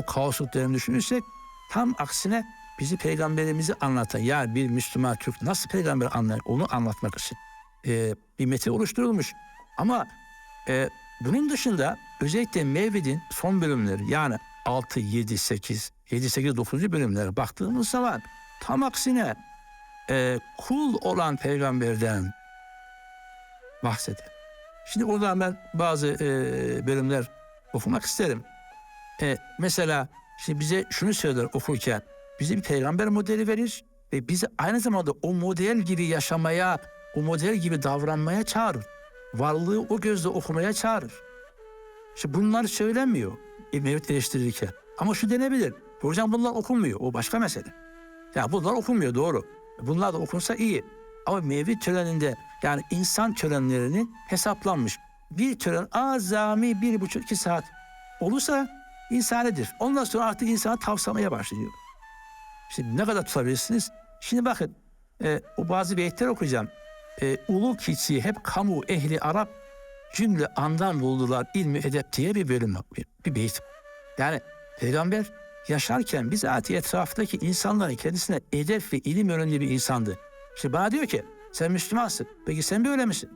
o kaosluk dönemi düşünürsek tam aksine bizi peygamberimizi anlatan yani bir Müslüman Türk nasıl peygamber anlar onu anlatmak için e, bir metin oluşturulmuş. Ama e, bunun dışında özellikle Mevlid'in son bölümleri yani 6, 7, 8, 7, 8, 9. bölümlere baktığımız zaman tam aksine e, kul olan peygamberden bahseder. Şimdi oradan ben bazı e, bölümler okumak isterim. E, mesela şimdi bize şunu söyler okurken bize bir peygamber modeli verir ve bizi aynı zamanda o model gibi yaşamaya, o model gibi davranmaya çağırır. Varlığı o gözle okumaya çağırır. İşte bunlar söylenmiyor e, Mevlid eleştirirken. Ama şu denebilir. Hocam bunlar okunmuyor. O başka mesele. Ya bunlar okunmuyor doğru. Bunlar da okunsa iyi. Ama Mevlid töreninde yani insan törenlerinin hesaplanmış. Bir tören azami bir buçuk iki saat olursa insanidir. Ondan sonra artık insana tavsamaya başlıyor. Şimdi ne kadar tutabilirsiniz? Şimdi bakın e, o bazı beyitler okuyacağım. E, Ulu kişi hep kamu ehli Arap cümle andan buldular ilmi edep diye bir bölüm bir, beyit. Yani peygamber yaşarken bizatihi etraftaki insanların kendisine edep ve ilim öğrendiği bir insandı. İşte bana diyor ki sen Müslümansın. Peki sen böyle misin?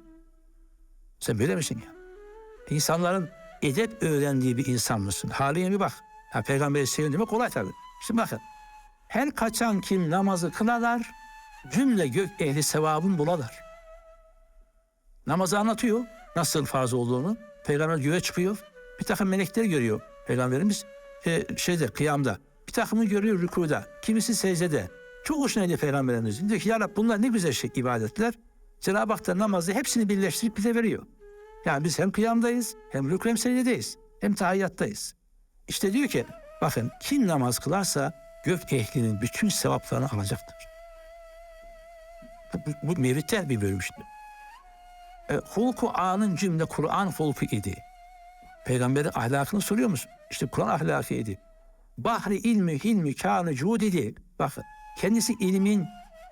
Sen böyle misin ya? İnsanların edep öğrendiği bir insan mısın? Haline bir bak. Ya peygamberi sevin demek kolay tabii. Şimdi bakın. Her kaçan kim namazı kılalar, cümle gök ehli sevabın bulalar. Namazı anlatıyor. Nasıl farz olduğunu. Peygamber göğe çıkıyor. Bir takım melekler görüyor. Peygamberimiz e, şeyde kıyamda. Bir takımı görüyor rükuda. Kimisi secdede. Çok hoşuna gidiyor Peygamberimizin. Diyor ki ya Rabbi bunlar ne güzel şey ibadetler. Cenab-ı Hak da namazı hepsini birleştirip bize veriyor. Yani biz hem kıyamdayız, hem rükû hem secdedeyiz, hem tahiyyattayız. İşte diyor ki bakın kim namaz kılarsa gök ehlinin bütün sevaplarını alacaktır. Bu, bu mevlidten bir bölüm işte. E, hulku anın cümle Kur'an hulku idi. Peygamberin ahlakını soruyor musun? İşte Kur'an ahlakı idi. Bahri ilmi hilmi kânı cud idi. Bakın kendisi ilmin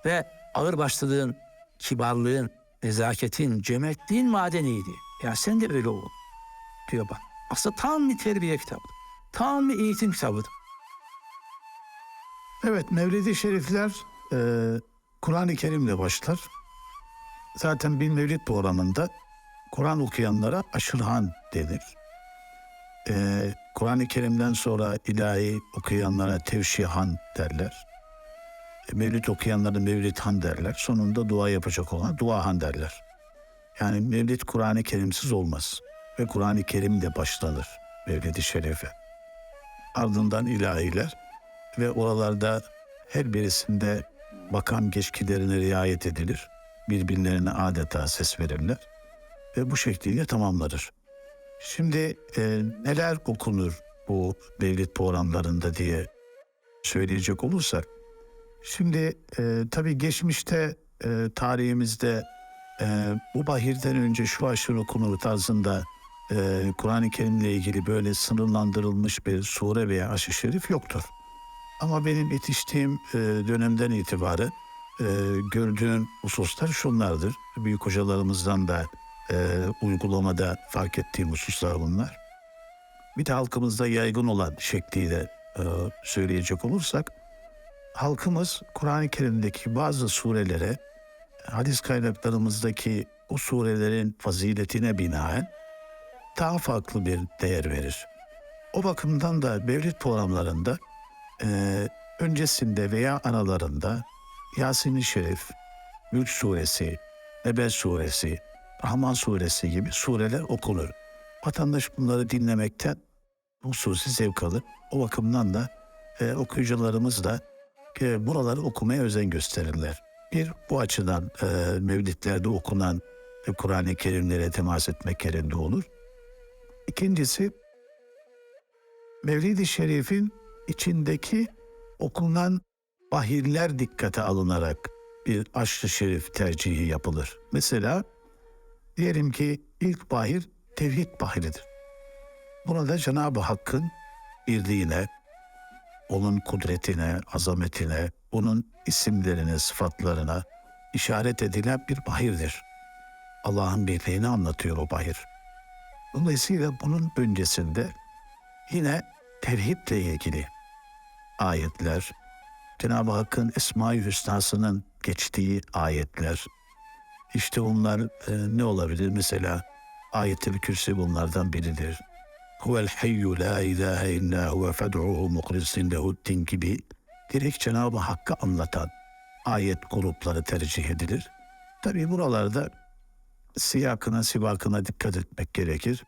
ve ağırbaşlılığın, kibarlığın, nezaketin, cömertliğin madeniydi. Ya sen de öyle ol. Diyor bak. Aslında tam bir terbiye kitabı. Tam bir eğitim kitabı. Evet Mevlid-i Şerifler e, Kur'an-ı Kerim'le başlar. Zaten bir Mevlid programında Kur'an okuyanlara aşırhan denir. E, Kur'an-ı Kerim'den sonra ilahi okuyanlara tevşihan derler. E, Mevlid okuyanlara Mevlidhan derler. Sonunda dua yapacak olan duahan derler. Yani Mevlid Kur'an-ı Kerimsiz olmaz. Ve Kur'an-ı Kerim'le başlanır Mevlid-i Şerife. Ardından ilahiler ve oralarda her birisinde makam geçkilerine riayet edilir. Birbirlerine adeta ses verirler ve bu şekliyle tamamlanır. Şimdi e, neler okunur bu mevlid programlarında diye söyleyecek olursak, şimdi e, tabii geçmişte e, tarihimizde e, bu bahirden önce şu aşırı okunur tarzında e, Kur'an-ı Kerim'le ilgili böyle sınırlandırılmış bir sure veya aşı şerif yoktur. Ama benim yetiştiğim e, dönemden itibaren e, gördüğüm hususlar şunlardır. Büyük hocalarımızdan da e, uygulamada fark ettiğim hususlar bunlar. Bir de halkımızda yaygın olan şekliyle e, söyleyecek olursak, halkımız Kur'an-ı Kerim'deki bazı surelere, hadis kaynaklarımızdaki o surelerin faziletine binaen daha farklı bir değer verir. O bakımdan da Mevlid programlarında e, öncesinde veya aralarında Yasin-i Şerif, Mülk Suresi, Nebe Suresi, Rahman Suresi gibi sureler okunur. Vatandaş bunları dinlemekten hususi zevk alır. O bakımdan da e, okuyucularımız da e, buraları okumaya özen gösterirler. Bir bu açıdan e, mevlitlerde okunan Kur'an-ı Kerimlere temas etmek yerinde olur. İkincisi Mevlid-i Şerif'in içindeki okunan bahirler dikkate alınarak bir aşrı şerif tercihi yapılır. Mesela diyelim ki ilk bahir tevhid bahiridir. Burada Cenab-ı Hakk'ın birliğine, onun kudretine, azametine, onun isimlerine, sıfatlarına işaret edilen bir bahirdir. Allah'ın birliğini anlatıyor o bahir. Dolayısıyla bunun öncesinde yine tevhidle ilgili ayetler, Cenab-ı Hakk'ın Esma-i Hüsna'sının geçtiği ayetler, işte bunlar e, ne olabilir? Mesela ayet-i kürsi bunlardan biridir. Huvel hayyu la ilahe illa huve fed'uhu mukhlisin lehuddin gibi direkt Cenab-ı Hakk'ı anlatan ayet grupları tercih edilir. Tabii buralarda siyakına, sibakına dikkat etmek gerekir.